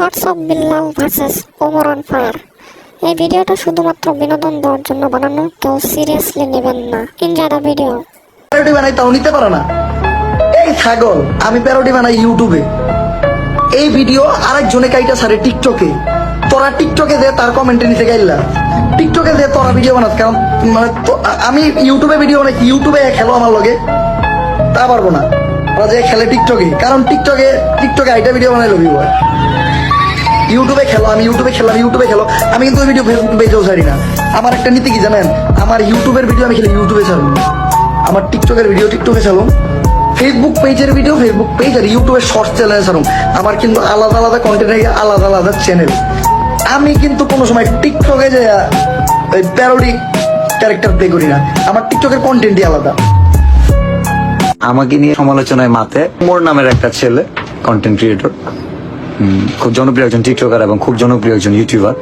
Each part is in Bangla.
Thoughts of Bilal versus Omar on fire. এই ভিডিওটা শুধুমাত্র বিনোদন দেওয়ার জন্য বানানো কেউ সিরিয়াসলি নেবেন না। Enjoy the video. প্যারোডি বানাই তাও নিতে পারে না। এই ছাগল, আমি প্যারোডি বানাই ইউটিউবে। এই ভিডিও আরেকজনে কাইটা সারে টিকটকে। তোরা টিকটকে দে, তার কমেন্টে নিতে গাইলা টিকটকে দে, তোরা ভিডিও বানাত কারণ মানে আমি ইউটিউবে ভিডিও বানাই, ইউটিউবে খেলো আমার লগে। তা পারব না। ওরা যে খেলে টিকটকে, কারণ টিকটকে টিকটকে আইটা ভিডিও বানাই লবি বয়। ইউটিউবে খেলো, আমি ইউটিউবে খেলাম, ইউটিউবে খেলো। আমি কিন্তু ওই ভিডিও ফেসবুক পেজেও ছাড়ি না। আমার একটা নীতি কি জানেন? আমার ইউটিউবের ভিডিও আমি খেলে ইউটিউবে ছাড়ব। আমার টিকটকের ভিডিও টিকটকে ছাড়ুন ফেসবুক পেজের ভিডিও ফেসবুক পেজ আর ইউটিউবের শর্ট চ্যানেলে ছাড়ুন আমার কিন্তু আলাদা আলাদা কন্টেন্ট আলাদা আলাদা চ্যানেল আমি কিন্তু কোনো সময় টিকটকে যে, ওই প্যারোডি ক্যারেক্টার প্লে করি না। আমার টিকটকের কন্টেন্টই আলাদা। আমাকে নিয়ে সমালোচনায় মাতে, মোর নামের একটা ছেলে কন্টেন্ট ক্রিয়েটর খুব জনপ্রিয় একজন টিকটকার এবং খুব জনপ্রিয় একজন ইউটিউবার।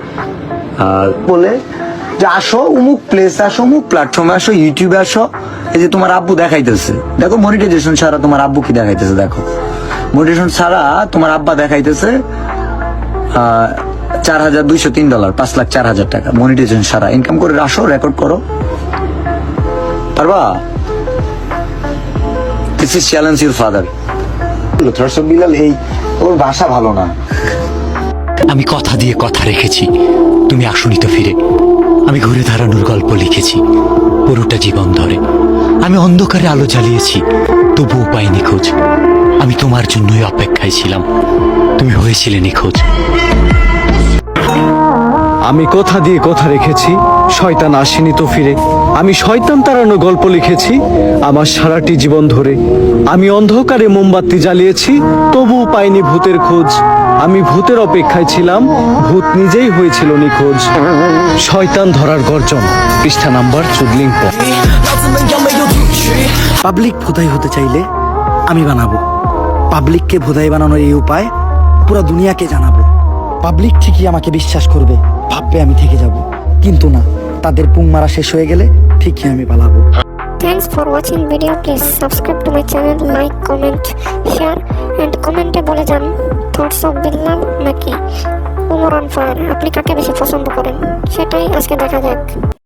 বলে যে আসো, অমুক প্লেস আসো, অমুক প্ল্যাটফর্মে আসো ইউটিউবে আসো। এই যে তোমার আব্বু দেখাইতেছে। দেখো মনিটাইজেশন ছাড়া তোমার আব্বু কি দেখাইতেছে, দেখো। মনিটাইজেশন ছাড়া তোমার আব্বা দেখাইতেছে চার হাজার দুইশো তিন ডলার পাঁচ লাখ চার হাজার টাকা। মনিটাইজেশন ছাড়া ইনকাম করে আসো রেকর্ড করো। পারবা? This is challenge your father এই ওর ভাষা ভালো না। আমি কথা দিয়ে কথা রেখেছি। তুমি আসুনি তো ফিরে। আমি ঘুরে ধারানোর গল্প লিখেছি। পুরোটা জীবন ধরে। আমি অন্ধকারে আলো জ্বালিয়েছি। তবুও পাইনি নিখোঁজ। আমি তোমার জন্যই অপেক্ষায় ছিলাম। তুমি হয়েছিলে নিখোঁজ। আমি কথা দিয়ে কথা রেখেছি, শয়তান আসেনি তো ফিরে। আমি শয়তান তাড়ানো গল্প লিখেছি, আমার সারাটি জীবন ধরে। আমি অন্ধকারে মোমবাতি জ্বালিয়েছি, তবুও পাইনি ভূতের খোঁজ। আমি ভূতের অপেক্ষায় ছিলাম, ভূত নিজেই হয়েছিল নিখোঁজ। শয়তান ধরার গর্জন, পৃষ্ঠা নাম্বার চুদলিং পাবলিক ভোদাই হতে চাইলে আমি বানাবো। পাবলিককে ভোদাই বানানোর এই উপায় পুরো দুনিয়াকে জানাব। পাবলিক ঠিকই আমাকে বিশ্বাস করবে। ভাববে আমি থেকে যাব। কিন্তু না, তাদের পুং মারা শেষ হয়ে গেলে ঠিকই আমি পালাবো। Thanks for watching video please subscribe to my channel like comment share and কমেন্টে বলে যান। থটস অফ বিল্লাল নাকি? ওমর অন ফায়ার আপনি কাকে বেশি পছন্দ করেন? সেটাই আজকে দেখা যাক।